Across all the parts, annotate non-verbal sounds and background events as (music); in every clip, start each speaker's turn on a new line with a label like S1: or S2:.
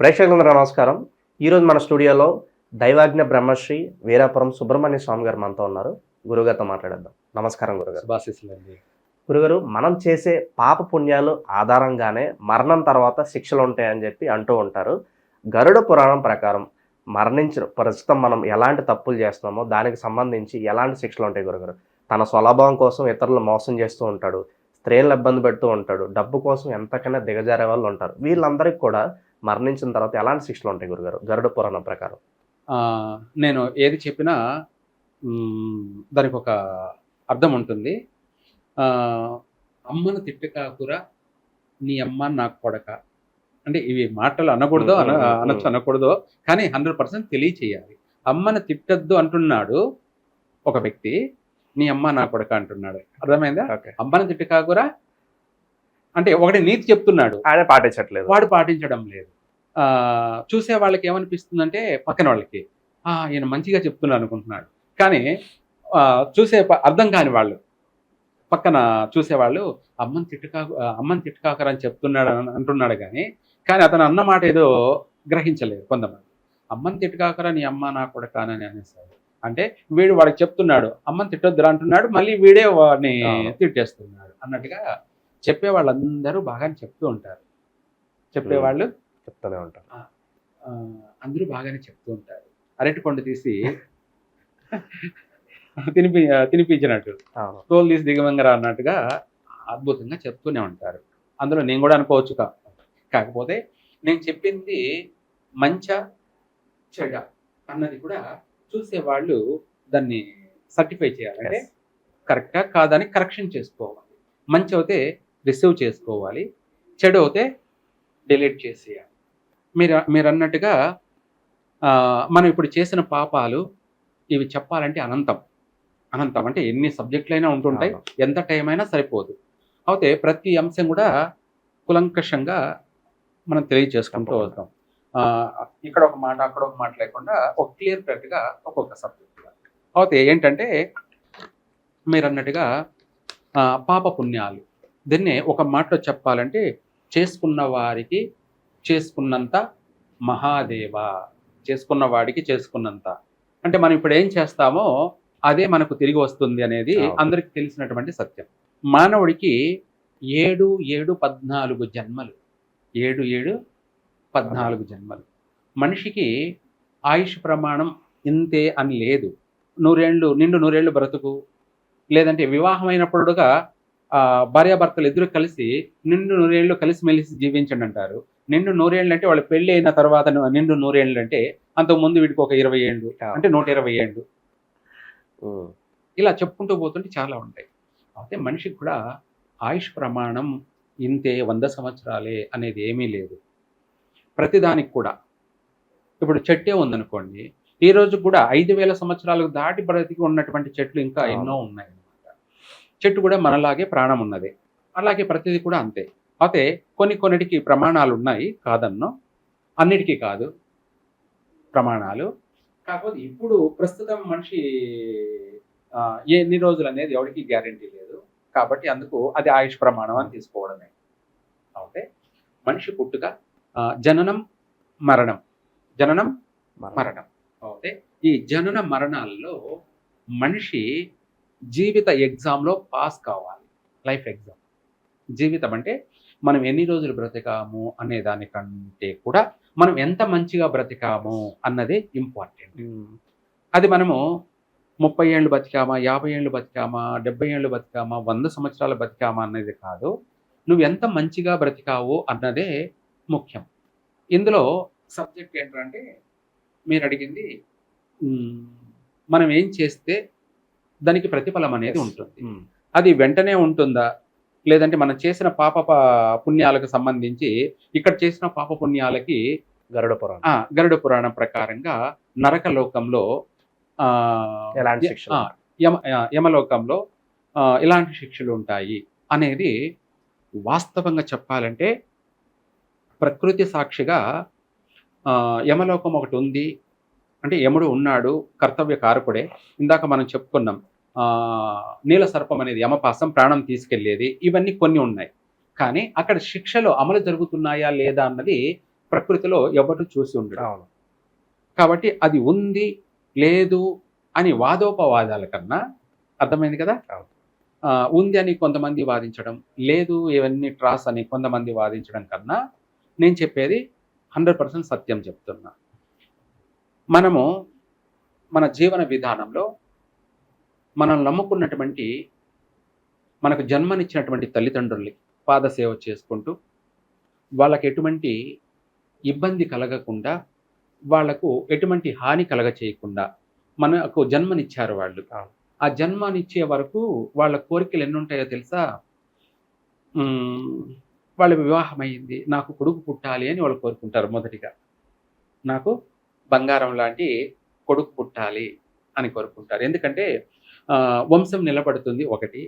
S1: ప్రేక్షకులందరూ నమస్కారం. ఈరోజు మన స్టూడియోలో దైవాజ్ఞ బ్రహ్మశ్రీ వీరాపురం సుబ్రహ్మణ్య స్వామి గారు మనతో ఉన్నారు. గురుగారితో మాట్లాడేద్దాం. నమస్కారం గురుగారు
S2: శుభాశీస్సులండి.
S1: గురుగారు మనం చేసే పాప పుణ్యాలు ఆధారంగానే మరణం తర్వాత శిక్షలు ఉంటాయని చెప్పి అంటూ ఉంటారు. గరుడ పురాణం ప్రకారం మరణించిన ప్రస్తుతం మనం ఎలాంటి తప్పులు చేస్తున్నామో దానికి సంబంధించి ఎలాంటి శిక్షలు ఉంటాయి గురుగారు తన స్వలాభం కోసం ఇతరులు మోసం చేస్తూ ఉంటాడు. స్త్రీలను ఇబ్బంది పెడుతూ ఉంటాడు. డబ్బు కోసం ఎంతకైనా దిగజారే వాళ్ళు ఉంటారు. వీళ్ళందరికీ కూడా మరణించిన తర్వాత ఎలాంటి శిక్షలు ఉంటాయి గురుగారు? గరుడ పురాణం ప్రకారం.
S2: ఆ, నేను ఏది చెప్పినా దానికి ఒక అర్థం ఉంటుంది. ఆ, అమ్మను తిట్టకాకురా నీ అమ్మ నాకు కొడక. అంటే ఇవి మాటలు అనకూడదో అన. అనొచ్చు అనకూడదో. కానీ హండ్రెడ్ పర్సెంట్ తెలియచేయాలి. అమ్మను తిట్టద్దు అంటున్నాడు ఒక వ్యక్తి నీ అమ్మ నా కొడక అంటున్నాడు. అర్థమైందా? అమ్మను తిట్టకాకురా అంటే ఒకటి నీతి చెప్తున్నాడు.
S1: ఆయన పాటించట్లేదు.
S2: వాడు పాటించడం లేదు. ఆ, చూసే వాళ్ళకి ఏమనిపిస్తుందంటే పక్కన వాళ్ళకి ఆ ఈయన మంచిగా చెప్తున్నాడు అనుకుంటున్నాడు. కానీ ఆ, చూసే అర్థం కాని వాళ్ళు పక్కన చూసేవాళ్ళు అమ్మని తిట్టుకాకు అమ్మని తిట్టుకాకరని చెప్తున్నాడు అని అంటున్నాడు కానీ కానీ అతను అన్న మాట ఏదో గ్రహించలేదు కొంతమంది. అమ్మని తిట్టుకాకరా నీ అమ్మ నా కూడా కానని అనేసాడు. అంటే వీడు వాడికి చెప్తున్నాడు అమ్మని తిట్టొద్దురా అంటున్నాడు మళ్ళీ వీడే వాడిని. తిట్టేస్తున్నాడు అన్నట్టుగా చెప్పే వాళ్ళందరూ బాగానే చెప్తూ ఉంటారు. చెప్పేవాళ్ళు
S1: చెప్తూనే ఉంటారు.
S2: అందరూ బాగానే చెప్తూ ఉంటారు. అరటి పండు తీసి (laughs) తినిపి తినిపించినట్టు. తోలు తీసి దిగవంగరా అన్నట్టుగా అద్భుతంగా చెప్తూనే ఉంటారు. అందులో నేను కూడా అనుకోవచ్చు కాకపోతే నేను చెప్పింది మంచ చెడ అన్నది కూడా చూసేవాళ్ళు దాన్ని సర్టిఫై చేయాలంటే. కరెక్టా కాదని కరెక్షన్ చేసుకోవాలి. మంచి అయితే రిసీవ్ చేసుకోవాలి. చెడు అయితే డిలీట్ చేసేయాలి. మీరు మీరు అన్నట్టుగా మనం ఇప్పుడు చేసిన పాపాలు ఇవి చెప్పాలంటే అనంతం. అనంతం అంటే ఎన్ని సబ్జెక్టులైనా ఉంటుంటాయి. ఎంత టైం అయినా సరిపోదు. అయితే ప్రతి అంశం కూడా కులంకషంగా మనం తెలియజేసుకుంటూ. వస్తాం. ఇక్కడ ఒక మాట అక్కడ ఒక మాట లేకుండా ఒక క్లియర్ కట్గా ఒక్కొక్క సబ్జెక్ట్ అయితే ఏంటంటే మీరు అన్నట్టుగా పాప పుణ్యాలు దీన్ని ఒక మాటలో చెప్పాలంటే చేసుకున్న వారికి చేసుకున్నంత మహాదేవ చేసుకున్న వాడికి చేసుకున్నంత. అంటే మనం ఇప్పుడు ఏం చేస్తామో అదే మనకు తిరిగి వస్తుంది అనేది. అందరికి తెలిసినటువంటి సత్యం. మానవుడికి ఏడు ఏడు పద్నాలుగు జన్మలు. ఏడు ఏడు పద్నాలుగు జన్మలు. మనిషికి ఆయుష్ ప్రమాణం ఇంతే అని లేదు. నూరేళ్ళు నిండు నూరేళ్ళు బ్రతుకు. లేదంటే వివాహమైనప్పుడుగా భార్యాభర్తలు ఇద్దరు కలిసి నిండు నూరేళ్ళు కలిసిమెలిసి జీవించండి అంటారు. నిండు నూరేళ్ళు అంటే వాళ్ళు పెళ్ళి అయిన తర్వాత నిండు నూరేళ్ళు అంటే అంతకు ముందు వీడికి ఒక ఇరవై ఏళ్ళు అంటే నూట ఇరవై ఏళ్ళు. ఇలా చెప్పుకుంటూ పోతుంటే చాలా ఉంటాయి. అయితే మనిషికి కూడా ఆయుష్ ప్రమాణం ఇంతే వంద సంవత్సరాలే అనేది ఏమీ లేదు. ప్రతిదానికి కూడా. ఇప్పుడు చెట్టే ఉందనుకోండి ఈ రోజు కూడా ఐదు వేల సంవత్సరాలకు దాటి బ్రతికి ఉన్నటువంటి చెట్లు ఇంకా. ఎన్నో ఉన్నాయి. చెట్టు కూడా మనలాగే ప్రాణం ఉన్నది అలాగే ప్రతిదీ కూడా అంతే. అయితే కొన్ని కొన్నిటికి ప్రమాణాలు ఉన్నాయి కాదన్నో అన్నిటికీ కాదు ప్రమాణాలు. కాకపోతే ఇప్పుడు ప్రస్తుతం మనిషి ఎన్ని రోజులు అనేది ఎవరికి గ్యారంటీ లేదు. కాబట్టి అందుకు అది ఆయుష్ ప్రమాణం అని తీసుకోవడమే. అయితే మనిషి పుట్టుక జననం మరణం. జననం
S1: మరణం.
S2: మరణం. అయితే ఈ జనన మరణాల్లో మనిషి జీవిత ఎగ్జామ్లో పాస్ కావాలి. లైఫ్ ఎగ్జామ్ జీవితం అంటే మనం ఎన్ని రోజులు బ్రతికాము అనే దానికంటే కూడా మనం ఎంత మంచిగా బ్రతికాము అన్నదే ఇంపార్టెంట్. అది మనము ముప్పై ఏళ్ళు బతికామా యాభై ఏళ్ళు బతికామా డెబ్బై ఏళ్ళు బతికామా వంద సంవత్సరాలు బతికామా అన్నది కాదు. నువ్వు ఎంత మంచిగా బ్రతికావు అన్నదే ముఖ్యం. ఇందులో సబ్జెక్ట్ ఏంటంటే మీరు అడిగింది మనం ఏం చేస్తే దానికి ప్రతిఫలం అనేది ఉంటుంది.
S1: ఉమ్.
S2: అది వెంటనే ఉంటుందా? లేదంటే మనం చేసిన పాప ప- పుణ్యాలకు సంబంధించి ఇక్కడ చేసిన పాప పుణ్యాలకి
S1: గరుడ పురాణం.
S2: గరుడ పురాణం ప్రకారంగా నరక లోకంలో ఆ,
S1: ఎలాంటి
S2: యమ యమలోకంలో ఎలాంటి శిక్షలు ఉంటాయి అనేది వాస్తవంగా చెప్పాలంటే ప్రకృతి సాక్షిగా ఆ, యమలోకం ఒకటి ఉంది అంటే యముడు ఉన్నాడు కర్తవ్య కారకుడే. ఇందాక మనం చెప్పుకున్నాం నీల సర్పం అనేది యమపాసం ప్రాణం తీసుకెళ్ళేది ఇవన్నీ కొన్ని ఉన్నాయి. కానీ అక్కడ శిక్షలు అమలు జరుగుతున్నాయా లేదా అన్నది ప్రకృతిలో ఎవరు చూసి ఉండడు కాబట్టి అది ఉంది లేదు అని వాదోపవాదాల కన్నా అర్థమైంది కదా? ఉంది అని కొంతమంది వాదించడం లేదు ఇవన్నీ ట్రాస్ అని కొంతమంది వాదించడం కన్నా నేను చెప్పేది హండ్రెడ్ పర్సెంట్ సత్యం చెప్తున్నా. మనము మన జీవన విధానంలో మనం నమ్ముకున్నటువంటి మనకు జన్మనిచ్చినటువంటి తల్లిదండ్రుల్ని పాదసేవ చేసుకుంటూ వాళ్ళకి ఎటువంటి ఇబ్బంది కలగకుండా వాళ్ళకు ఎటువంటి హాని కలగ చేయకుండా మనకు జన్మనిచ్చారు వాళ్ళు. ఆ జన్మనిచ్చే వరకు వాళ్ళ కోరికలు ఎన్ని ఉంటాయో తెలుసా వాళ్ళ వివాహం అయింది నాకు కొడుకు పుట్టాలి అని వాళ్ళు కోరుకుంటారు మొదటిగా. నాకు బంగారం లాంటి కొడుకు పుట్టాలి అని కోరుకుంటారు. ఎందుకంటే వంశం నిలబడుతుంది ఒకటి.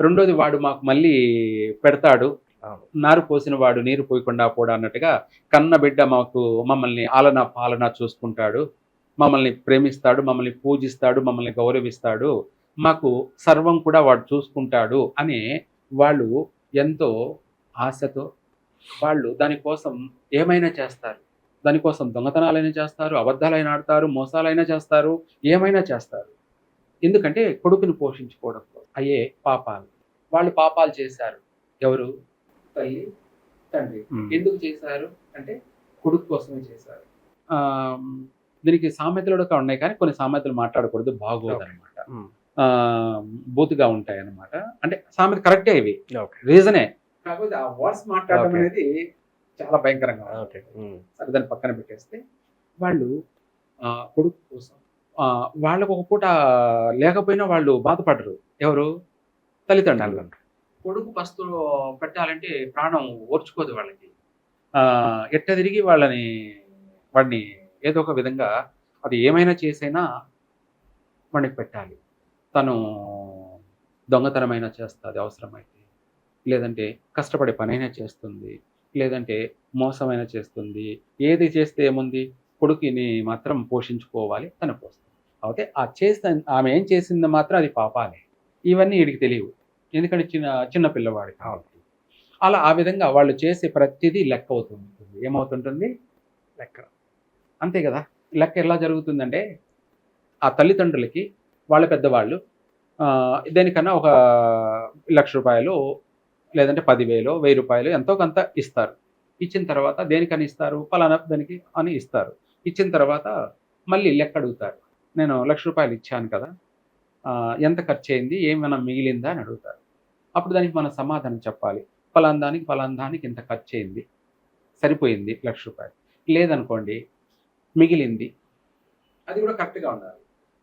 S2: రెండోది వాడు మాకు మళ్ళీ పెడతాడు. నారు పోసిన వాడు నీరు పోయకుండా పోడా అన్నట్టుగా కన్న బిడ్డ మాకు మమ్మల్ని ఆలన పాలన చూసుకుంటాడు. మమ్మల్ని ప్రేమిస్తాడు మమ్మల్ని పూజిస్తాడు మమ్మల్ని గౌరవిస్తాడు. మాకు సర్వం కూడా వాడు చూసుకుంటాడు అని వాళ్ళు ఎంతో ఆశతో వాళ్ళు దానికోసం ఏమైనా చేస్తారు. దానికోసం దొంగతనాలైనా చేస్తారు అబద్ధాలైనా ఆడతారు మోసాలైనా చేస్తారు ఏమైనా చేస్తారు. ఎందుకంటే కొడుకుని పోషించుకోవడం అయ్యే పాపాలు. వాళ్ళు పాపాలు చేశారు. ఎవరు? తల్లి తండ్రి. ఎందుకు చేశారు? అంటే కొడుకు కోసమే చేశారు. ఆ, దీనికి సామెతలు కూడా ఉన్నాయి కానీ కొన్ని సామెతలు మాట్లాడకూడదు బాగోదు అనమాట. బూతుగా ఉంటాయి అనమాట అంటే సామెత కరెక్టే ఇవి. రీజనే. కాకపోతే ఆ వర్డ్స్ మాట్లాడడం. అనేది చాలా భయంకరంగా.
S1: ఓకే. ఉమ్.
S2: సరే దాన్ని పక్కన పెట్టేస్తే వాళ్ళు కొడుకు కోసం వాళ్ళకు ఒక పూట లేకపోయినా వాళ్ళు బాధపడరు. ఎవరు? తల్లిదండ్రులు. కొడుకు పస్తు పెట్టాలంటే ప్రాణం ఓర్చుకోదు వాళ్ళకి. ఎట్ట తిరిగి వాళ్ళని వాడిని ఏదో ఒక విధంగా అది ఏమైనా చేసైనా వాడికి పెట్టాలి. తను దొంగతనమైనా చేస్తుంది అవసరమైతే. లేదంటే కష్టపడే పనైనా చేస్తుంది. లేదంటే మోసమైనా చేస్తుంది. ఏది చేస్తే ఏముంది? కొడుకుని మాత్రం పోషించుకోవాలి తన పోస్తుంది అయితే ఆ చేస్తే ఆమె ఏం చేసింది మాత్రం అది పాపాలే. ఇవన్నీ వీడికి తెలియవు. ఎందుకంటే చిన్న చిన్న పిల్లవాడు కాబట్టి. అలా ఆ విధంగా వాళ్ళు చేసే ప్రతిదీ లెక్క అవుతుంటుంది. ఏమవుతుంటుంది?
S1: లెక్క.
S2: అంతే కదా? లెక్క ఎలా జరుగుతుందంటే ఆ తల్లిదండ్రులకి వాళ్ళ పెద్దవాళ్ళు దేనికన్నా ఒక లక్ష రూపాయలు లేదంటే పదివేలో వెయ్యి రూపాయలు ఎంతో కొంత ఇస్తారు. ఇచ్చిన తర్వాత దేనికని ఇస్తారు? పలానా దానికి అని ఇస్తారు. ఇచ్చిన తర్వాత మళ్ళీ లెక్క అడుగుతారు. నేను లక్ష రూపాయలు ఇచ్చాను కదా ఎంత ఖర్చు అయింది? ఏమైనా మిగిలిందా అని అడుగుతారు. అప్పుడు దానికి మనం సమాధానం చెప్పాలి. ఫలానా దానికి దానికి ఇంత ఖర్చు అయింది. సరిపోయింది లక్ష రూపాయలు. లేదనుకోండి మిగిలింది. అది కూడా కరెక్ట్గా ఉండాలి.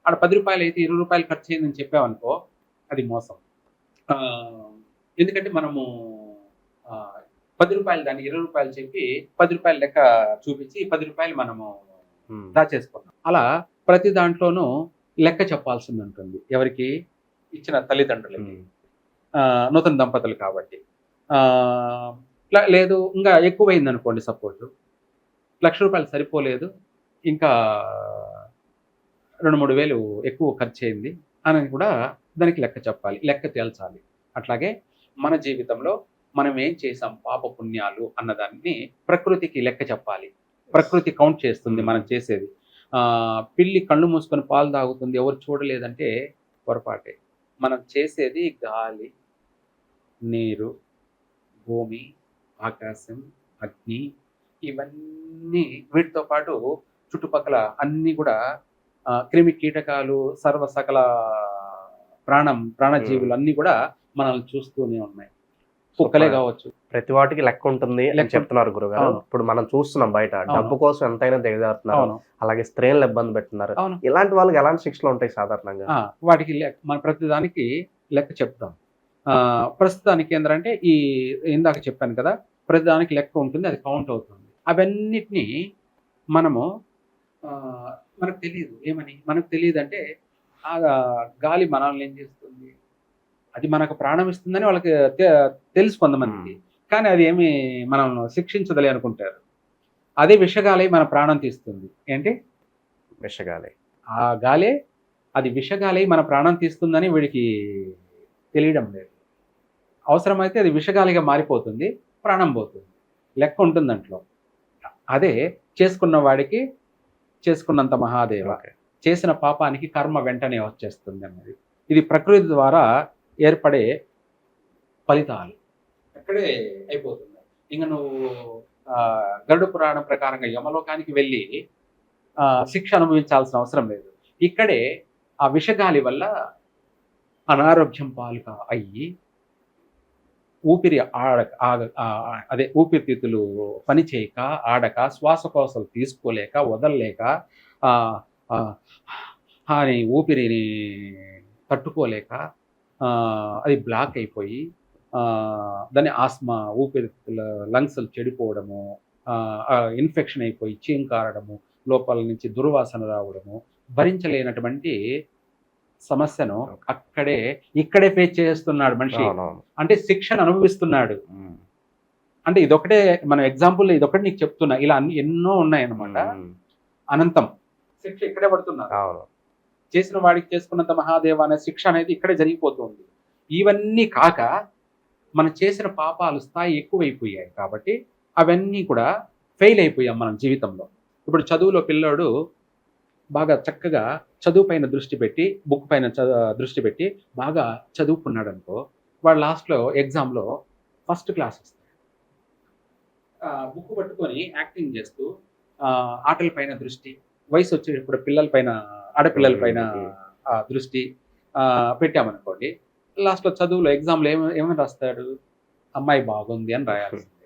S2: ఆడ పది రూపాయలు అయితే ఇరవై రూపాయలు ఖర్చు అయిందని చెప్పామనుకో అది మోసం. ఎందుకంటే మనము పది రూపాయలు దాన్ని ఇరవై రూపాయలు చెప్పి పది రూపాయలు లెక్క చూపించి పది రూపాయలు మనము. దాచేసుకున్నాం అలా ప్రతి దాంట్లోనూ లెక్క చెప్పాల్సింది ఉంటుంది. ఎవరికి? ఇచ్చిన తల్లిదండ్రులకి. నూతన దంపతులు కాబట్టి. లేదు ఇంకా ఎక్కువైంది అనుకోండి సపోజ్ లక్ష రూపాయలు సరిపోలేదు. ఇంకా రెండు మూడు వేలు ఎక్కువ ఖర్చు అయింది అని కూడా దానికి లెక్క చెప్పాలి. లెక్క తేల్చాలి. అట్లాగే మన జీవితంలో మనం ఏం చేసాం పాప పుణ్యాలు అన్నదాన్ని ప్రకృతికి లెక్క చెప్పాలి. ప్రకృతి కౌంట్ చేస్తుంది మనం చేసేది. పిల్లి కళ్ళు మూసుకొని పాలు తాగుతుంది. ఎవరు చూడలేదంటే పొరపాటే. మనం చేసేది గాలి నీరు భూమి ఆకాశం అగ్ని ఇవన్నీ వీటితో పాటు చుట్టుపక్కల అన్ని కూడా క్రిమి కీటకాలు సర్వ సకల ప్రాణం ప్రాణజీవులు అన్ని కూడా మనల్ని చూస్తూనే ఉన్నాయి. కుక్కలే కావచ్చు.
S1: ప్రతి వాటికి లెక్క ఉంటుంది అని చెప్తున్నారు గురుగారు. ఇప్పుడు మనం చూస్తున్నాం బయట. డబ్బు కోసం ఎంతైనా దిగజారుతున్నారు. అలాగే స్త్రీలను ఇబ్బంది పెడుతున్నారు.
S2: అవును.
S1: ఇలాంటి వాళ్ళకి ఎలాంటి శిక్షలు ఉంటాయి సాధారణంగా?
S2: వాటికి లెక్క మన ప్రతిదానికి లెక్క చెప్తాం. ఆ, ప్రస్తుతానికి ఏంటంటే ఈ ఇందాక చెప్పాను కదా ప్రతిదానికి లెక్క ఉంటుంది అది కౌంట్ అవుతుంది. అవన్నిటినీ మనము ఆ, మనకు తెలియదు. ఏమని? మనకు తెలియదు అంటే ఆ గాలి మనల్ని ఏం చేస్తుంది? అది మనకు ప్రాణం ఇస్తుందని వాళ్ళకి తెలుసు కొంతమందికి. కానీ అది ఏమి మనం శిక్షించదలే అనుకుంటారు. అదే విషగాలి మన ప్రాణం తీస్తుంది. ఏంటి?
S1: విషగాలి.
S2: ఆ గాలే అది విషగాలి మన ప్రాణం తీస్తుందని వీడికి తెలియడం లేదు. అవసరమైతే అది విషగాలిగా మారిపోతుంది ప్రాణం పోతుంది. లెక్క ఉంటుంది దాంట్లో. అదే చేసుకున్న వాడికి చేసుకున్నంత మహాదేవ. చేసిన పాపానికి కర్మ వెంటనే వచ్చేస్తుంది అన్నది. ఇది ప్రకృతి ద్వారా ఏర్పడే ఫలితాలు. అక్కడే అయిపోతుంది. ఇంకా నువ్వు ఆ, గరుడ పురాణం ప్రకారంగా యమలోకానికి వెళ్ళి ఆ, శిక్ష అనుభవించాల్సిన అవసరం లేదు. ఇక్కడే ఆ విషగాలి వల్ల అనారోగ్యం పాలుగా అయ్యి ఊపిరి ఆడక ఆ- అదే ఊపిరితిత్తులు పనిచేయక ఆడక శ్వాసకోశలు తీసుకోలేక వదలలేక ఆ, అని ఊపిరిని తట్టుకోలేక అది బ్లాక్ అయిపోయి ఆ, దాని ఆస్మా ఊపిరితిత్తుల లంగ్స్ చెడిపోవడము ఇన్ఫెక్షన్ అయిపోయి చీంకారడము లోపల నుంచి దుర్వాసన రావడము భరించలేనటువంటి సమస్యను అక్కడే ఇక్కడే ఫేస్ చేస్తున్నాడు మనిషి. అంటే శిక్షను అనుభవిస్తున్నాడు. అంటే ఇదొకటే మన ఎగ్జాంపుల్ ఇదొకటి నీకు చెప్తున్నా. ఇలా అన్ని ఎన్నో ఉన్నాయి అన్నమాట
S1: ఉమ్.
S2: అనంతం. శిక్ష ఇక్కడే పడుతున్నారు. చేసిన వాడికి చేసుకున్నంత మహాదేవ అనే శిక్ష అనేది ఇక్కడే జరిగిపోతుంది. ఇవన్నీ కాక మనం చేసిన పాపాలు స్థాయి ఎక్కువైపోయాయి కాబట్టి అవన్నీ కూడా ఫెయిల్ అయిపోయాం మనం జీవితంలో. ఇప్పుడు చదువులో పిల్లోడు బాగా చక్కగా చదువు పైన దృష్టి పెట్టి బుక్ పైన చ- దృష్టి పెట్టి బాగా చదువుకున్నాడు అనుకో వాడు లాస్ట్లో ఎగ్జామ్లో ఫస్ట్ క్లాస్ వస్తాడు. బుక్ పట్టుకొని యాక్టింగ్ చేస్తూ ఆటల పైన దృష్టి వయసు వచ్చేటప్పుడు పిల్లల పైన ఆడపిల్లల పైన ఆ, దృష్టి పెట్టామనుకోండి లాస్ట్లో చదువులో ఎగ్జామ్లో ఏమ ఏమని రాస్తాడు? అమ్మాయి బాగుంది అని రాయాల్సిందే.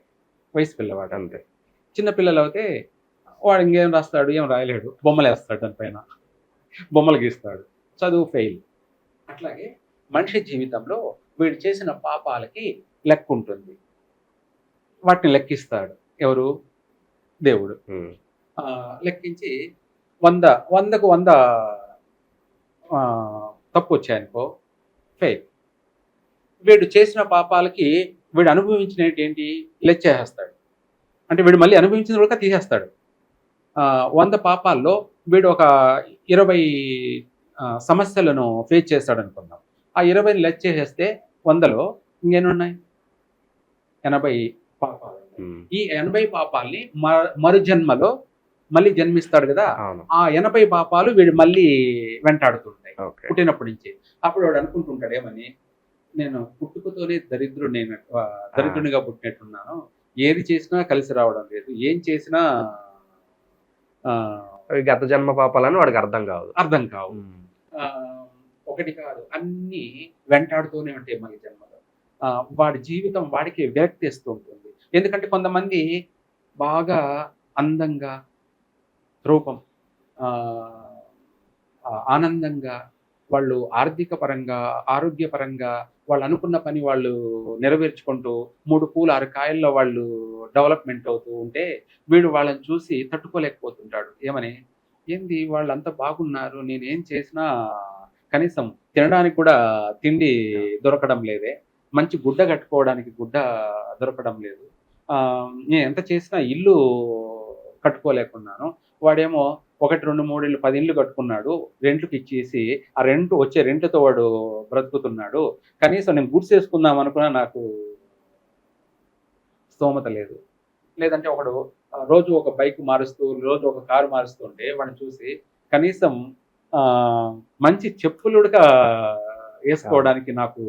S2: (laughs) వయసు పిల్లవాడు.
S1: అంతే.
S2: చిన్న పిల్లలు అయితే వాడు ఇంకేం రాస్తాడు? ఏం రాయలేడు? బొమ్మలు వేస్తాడు దానిపైన బొమ్మలు గీస్తాడు. చదువు ఫెయిల్ అట్లాగే మనిషి జీవితంలో వీడు చేసిన పాపాలకి లెక్క ఉంటుంది. వాటిని లెక్కిస్తాడు. ఎవరు? దేవుడు. లెక్కించి వంద వందకు వంద తప్పు వచ్చాయనుకో ఫెయిల్ వీడు చేసిన పాపాలకి వీడు అనుభవించినవి ఏంటి? లెచ్చేసేస్తాడు అంటే వీడు మళ్ళీ అనుభవించిన కూడా తీసేస్తాడు. వంద పాపాల్లో వీడు ఒక ఇరవై సమస్యలను ఫేస్ చేస్తాడు అనుకుందాం. ఆ ఇరవైని లెచ్చేసేస్తే వందలో ఇంకేనున్నాయి ఎనభై పాపాలు. ఈ ఎనభై పాపాల్ని మ- మరు జన్మలో మళ్ళీ జన్మిస్తాడు కదా ఆ ఎనభై పాపాలు వీడు మళ్ళీ వెంటాడుతుంటాయి పుట్టినప్పటి నుంచి. అప్పుడు వాడు అనుకుంటుంటాడు ఏమని? నేను పుట్టుకతోనే దరిద్రుడు దరిద్రునిగా పుట్టినట్టున్నాను. ఏది చేసినా కలిసి రావడం లేదు. ఏం చేసినా
S1: గత జన్మ పాపాలని వాడికి అర్థం కాదు.
S2: అర్థం కావు. ఒకటి కాదు. అన్ని వెంటాడుతూనే ఉంటాయి మళ్ళీ జన్మలో. ఆ, వాడి జీవితం వాడికి విరక్తి ఇస్తూ ఉంటుంది. ఎందుకంటే కొంతమంది బాగా అందంగా రూపం ఆ, ఆనందంగా వాళ్ళు ఆర్థిక పరంగా ఆరోగ్యపరంగా వాళ్ళు అనుకున్న పని వాళ్ళు నెరవేర్చుకుంటూ మూడు పూలు ఆరు కాయల్లో వాళ్ళు డెవలప్మెంట్ అవుతూ ఉంటే వీడు వాళ్ళని చూసి తట్టుకోలేకపోతుంటాడు. ఏమని? ఏంది? వాళ్ళు అంత బాగున్నారు నేనేం చేసినా కనీసం తినడానికి కూడా తిండి దొరకడం లేదే మంచి గుడ్డ కట్టుకోవడానికి గుడ్డ దొరకడం లేదు. ఆ, నేను ఎంత చేసినా ఇల్లు కట్టుకోలేకున్నాను. వాడేమో ఒకటి రెండు మూడు ఇల్లు పది ఇల్లు కట్టుకున్నాడు. రెంట్లకు ఇచ్చేసి ఆ రెంట్ వచ్చే రెంట్తో వాడు బ్రతుకుతున్నాడు. కనీసం నేను గుడ్స్ వేసుకుందాం అనుకున్నా నాకు స్తోమత లేదు. లేదంటే ఒకడు రోజు ఒక బైక్ మారుస్తూ రోజు ఒక కారు మారుస్తూ ఉంటే వాడిని చూసి కనీసం ఆ, మంచి చెప్పులుగా వేసుకోవడానికి నాకు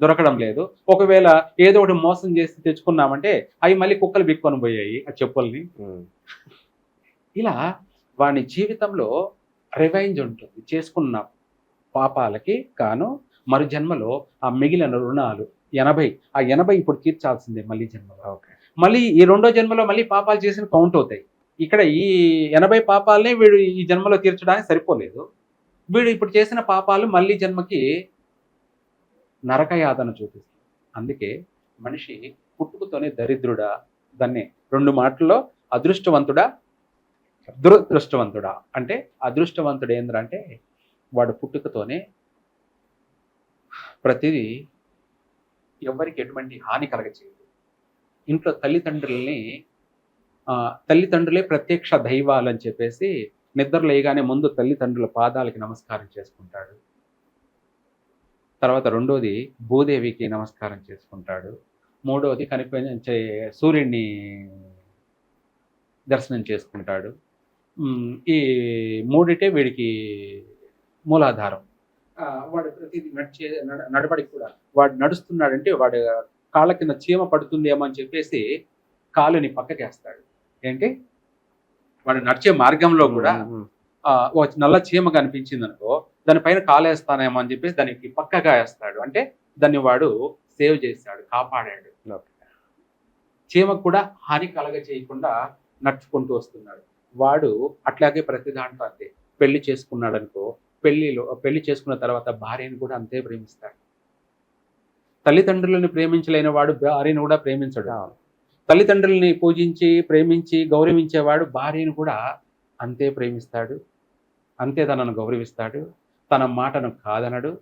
S2: దొరకడం లేదు. ఒకవేళ ఏదో ఒకటి మోసం చేసి తెచ్చుకున్నామంటే అవి మళ్ళీ కుక్కలు బిక్కొని పోయాయి ఆ చెప్పుల్ని. ఇలా వాని జీవితంలో రివైంజ్ ఉంటుంది. చేసుకున్న పాపాలకి కాను మరు జన్మలో ఆ మిగిలిన రుణాలు ఎనభై ఆ ఎనభై ఇప్పుడు తీర్చాల్సిందే మళ్ళీ జన్మలో
S1: ఓకే
S2: మళ్ళీ ఈ రెండో జన్మలో మళ్ళీ పాపాలు చేసిన కౌంట్ అవుతాయి. ఇక్కడ ఈ ఎనభై పాపాలనే వీడు ఈ జన్మలో తీర్చడానికి సరిపోలేదు. వీడు ఇప్పుడు చేసిన పాపాలు మళ్ళీ జన్మకి నరకయాతన చూపిస్తుంది. అందుకే మనిషి పుట్టుకతోనే దరిద్రుడా దాన్ని రెండు మాటల్లో అదృష్టవంతుడా దురదృష్టవంతుడా? అంటే అదృష్టవంతుడు ఏంద్రంటే వాడు పుట్టుకతోనే ప్రతిదీ ఎవరికి ఎటువంటి హాని కలగచేయదు ఇంట్లో తల్లిదండ్రుల్ని తల్లిదండ్రులే ప్రత్యక్ష దైవాలు అని చెప్పేసి నిద్ర లేయగానే ముందు తల్లిదండ్రుల పాదాలకి నమస్కారం చేసుకుంటాడు. తర్వాత రెండోది భూదేవికి నమస్కారం చేసుకుంటాడు. మూడోది కనిపించే సూర్యుడిని దర్శనం చేసుకుంటాడు. ఈ మూడిటే వీడికి మూలాధారం. వాడు ప్రతిదీ నడిచే నడ- నడవడికి కూడా. వాడు నడుస్తున్నాడంటే వాడు కాళ్ళ కింద చీమ పడుతుందేమో అని చెప్పేసి కాలుని పక్కకేస్తాడు. ఏంటి? వాడు నడిచే మార్గంలో కూడా ఓ నల్ల చీమ కనిపించింది అనుకో దానిపైన కాలేస్తానేమో అని చెప్పేసి దానికి పక్కగా వేస్తాడు. అంటే దాన్ని వాడు సేవ్ చేశాడు కాపాడాడు. చీమకు కూడా హాని కలగ చేయకుండా నడుచుకుంటూ వస్తున్నాడు. వాడు అట్లాగే ప్రతి దాంట్లో అంతే. పెళ్ళి చేసుకున్నాడు అనుకో పెళ్ళిలో పెళ్ళి చేసుకున్న తర్వాత భార్యను కూడా అంతే ప్రేమిస్తాడు. తల్లిదండ్రులను ప్రేమించలేని వాడు భార్యను కూడా ప్రేమించడు. తల్లిదండ్రుల్ని పూజించి ప్రేమించి గౌరవించేవాడు భార్యను కూడా అంతే ప్రేమిస్తాడు. అంతే తనను గౌరవిస్తాడు. తన మాటను కాదనడు.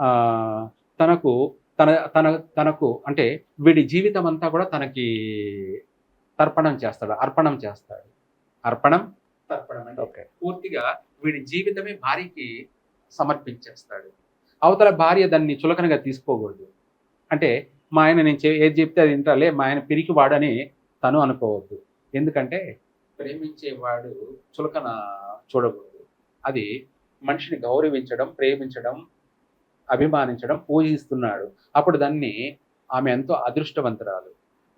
S2: ఆ, తనకు తన తన తనకు అంటే వీడి జీవితం అంతా కూడా తనకి తర్పణం చేస్తాడు అర్పణం చేస్తాడు. అర్పణం? తర్పణం అంటే
S1: ఓకే.
S2: పూర్తిగా వీడి జీవితమే భార్యకి సమర్పించేస్తాడు. అవతల భార్య దాన్ని చులకనగా తీసుకోకూడదు. అంటే మా ఆయన నేను ఏది చెప్తే అది వింటాలే మా ఆయన పిరికి వాడని తను అనుకోవద్దు. ఎందుకంటే ప్రేమించేవాడు చులకన చూడకూడదు. అది మనిషిని గౌరవించడం ప్రేమించడం అభిమానించడం పూజిస్తున్నాడు. అప్పుడు దాన్ని ఆమె ఎంతో అదృష్టవంతురాలు.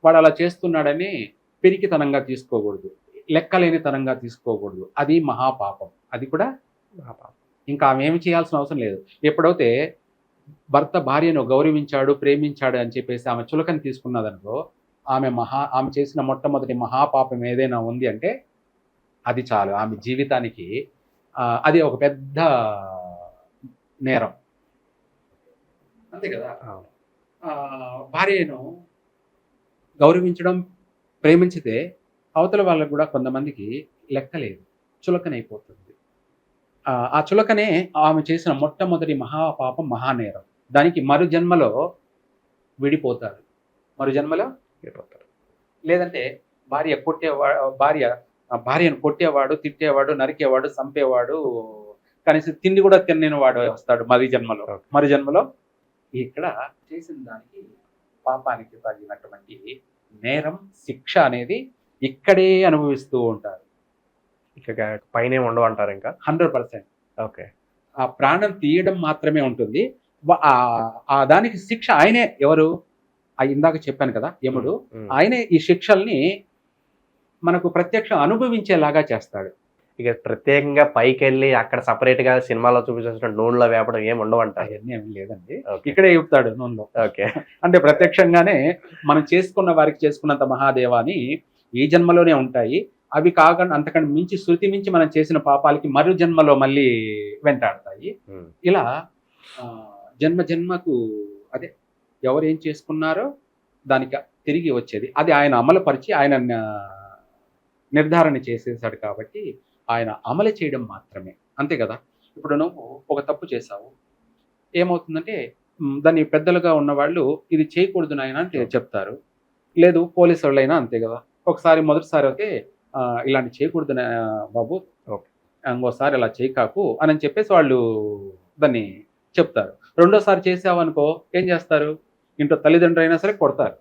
S2: వాడు అలా చేస్తున్నాడని పిరికితనంగా తీసుకోకూడదు. లెక్కలేనితనంగా తీసుకోకూడదు. అది మహాపాపం. అది కూడా ఇంకా ఆమె ఏమి చేయాల్సిన అవసరం లేదు. ఎప్పుడైతే భర్త భార్యను గౌరవించాడు ప్రేమించాడు అని చెప్పేసి ఆమె చులకని తీసుకున్నదనుకో ఆమె మహా ఆమె చేసిన మొట్టమొదటి మహాపాపం ఏదైనా ఉంది అంటే అది చాలు. ఆమె జీవితానికి అది ఒక పెద్ద నేరం. అంతే కదా? భార్యను గౌరవించడం ప్రేమించితే అవతల వాళ్ళకు కూడా కొంతమందికి లెక్కలేదు. చులకనైపోతుంది. ఆ, చులకనే ఆమె చేసిన మొట్టమొదటి మహాపాపం మహానేరం. దానికి మరు జన్మలో విడిపోతారు. మరు జన్మలో
S1: వెళ్ళిపోతారు.
S2: లేదంటే భార్య కొట్టేవా భార్య భార్యను కొట్టేవాడు తిట్టేవాడు నరికేవాడు చంపేవాడు కనీసం తిండి కూడా తిన్నని వాడు వస్తాడు మరి జన్మలో. మరి జన్మలో ఇక్కడ చేసిన దానికి పాపానికి తగినటువంటి నేరం శిక్ష అనేది ఇక్కడే అనుభవిస్తూ ఉంటారు.
S1: ఇక పైన ఉండవు అంటారు ఇంకా?
S2: Hundred percent.
S1: ఓకే.
S2: ఆ ప్రాణం తీయడం మాత్రమే ఉంటుంది. ఆ- దానికి శిక్ష ఆయనే ఎవరు? ఇందాక చెప్పాను కదా యముడు. ఆయనే ఈ శిక్షల్ని మనకు ప్రత్యక్ష అనుభవించేలాగా చేస్తాడు.
S1: ఇక ప్రత్యేకంగా పైకి వెళ్ళి అక్కడ సపరేట్గా సినిమాలో చూపించిన నూనెలో వేపడం ఏమి ఉండవు అంటారు
S2: అవన్నీ ఏమీ లేదండి. ఇక్కడే చెప్తాడు నూనెలో.
S1: ఓకే.
S2: అంటే ప్రత్యక్షంగానే మనం చేసుకున్న వారికి చేసుకున్నంత మహాదేవాని ఈ జన్మలోనే ఉంటాయి అవి కాకుండా అంతకంటే మించి శృతి మించి మనం చేసిన పాపాలకి మరు జన్మలో మళ్ళీ వెంటాడతాయి. ఇలా ఆ, జన్మ జన్మకు అదే ఎవరు ఏం చేసుకున్నారో దానికి తిరిగి వచ్చేది. అది ఆయన అమలుపరిచి ఆయన నిర్ధారణ చేసేసాడు కాబట్టి ఆయన అమలు చేయడం మాత్రమే. అంతే కదా? ఇప్పుడు నువ్వు ఒక తప్పు చేసావు ఏమవుతుందంటే దాన్ని పెద్దలుగా ఉన్న వాళ్ళు ఇది చేయకూడదు నాయన అని చెప్తారు. లేదు పోలీసు వాళ్ళైనా అంతే కదా? ఒకసారి మొదటిసారి ఆ, ఇలాంటి చేయకూడదు బాబు.
S1: ఓకే.
S2: ఇంకోసారి ఇలా చేయకాకు అని చెప్పేసి వాళ్ళు దాన్ని చెప్తారు. రెండోసారి చేసావు అనుకో ఏం చేస్తారు? ఇంట్లో తల్లిదండ్రులు అయినా సరే కొడతారు.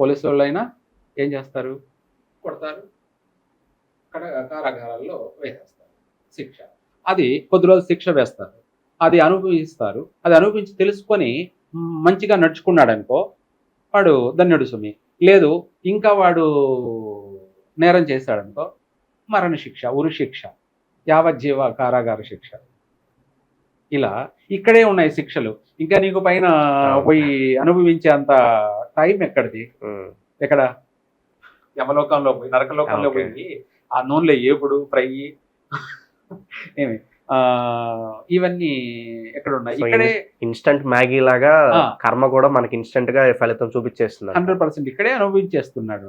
S2: పోలీసు వాళ్ళు అయినా ఏం చేస్తారు? కొడతారు. కడ కారాగారాల్లో వేసేస్తారు. శిక్ష. అది కొద్ది రోజులు శిక్ష వేస్తారు. అది అనుభవిస్తారు. అది అనుభవించి తెలుసుకొని మంచిగా నడుచుకున్నాడు అనుకో వాడు ధన్యుడు సుమి. లేదు ఇంకా వాడు నేరం చేశాడనుకో మరణ శిక్ష ఉరి శిక్ష యావజ్జీవ కారాగార శిక్ష. ఇలా ఇక్కడే ఉన్నాయి శిక్షలు. ఇంకా నీకు పైన పోయి అనుభవించే అంత టైం ఎక్కడిది. ఎక్కడ? యమలోకంలో పోయి నరకలోకంలో. పోయి ఆ నూనెలో ఏపుడు ఫ్రై. ఏమి? ఇవన్నీ ఎక్కడ ఉన్నాయి ఇక్కడే
S1: ఇన్స్టంట్ మ్యాగీ లాగా. కర్మ కూడా మనకి ఇన్స్టంట్గా ఫలితం చూపించేస్తున్నారు.
S2: హండ్రెడ్ పర్సెంట్ ఇక్కడే అనుభవించేస్తున్నాడు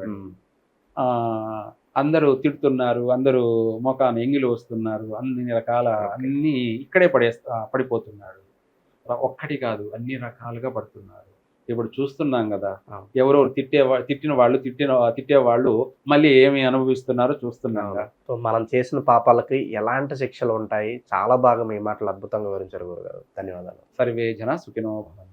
S2: అందరూ తిడుతున్నారు అందరూ మొఖాన్ని ఎంగిలు వస్తున్నారు అన్ని రకాల అన్ని ఇక్కడే పడేస్తా పడిపోతున్నాడు ఒక్కటి కాదు అన్ని రకాలుగా పడుతున్నారు. ఇప్పుడు చూస్తున్నాం కదా.
S1: ఆ.
S2: ఎవరో తిట్టే తిట్టిన వాళ్ళు తిట్టిన తిట్టే వాళ్ళు మళ్ళీ ఏమి అనుభవిస్తున్నారో చూస్తున్నాం కదా.
S1: సో మనం చేసిన పాపాలకి ఎలాంటి శిక్షలు ఉంటాయి? చాలా బాగా మీ మాటలు అద్భుతంగా వివరించారు గురుగారు. ధన్యవాదాలు.
S2: సర్వే జన సుఖినో భవంతు.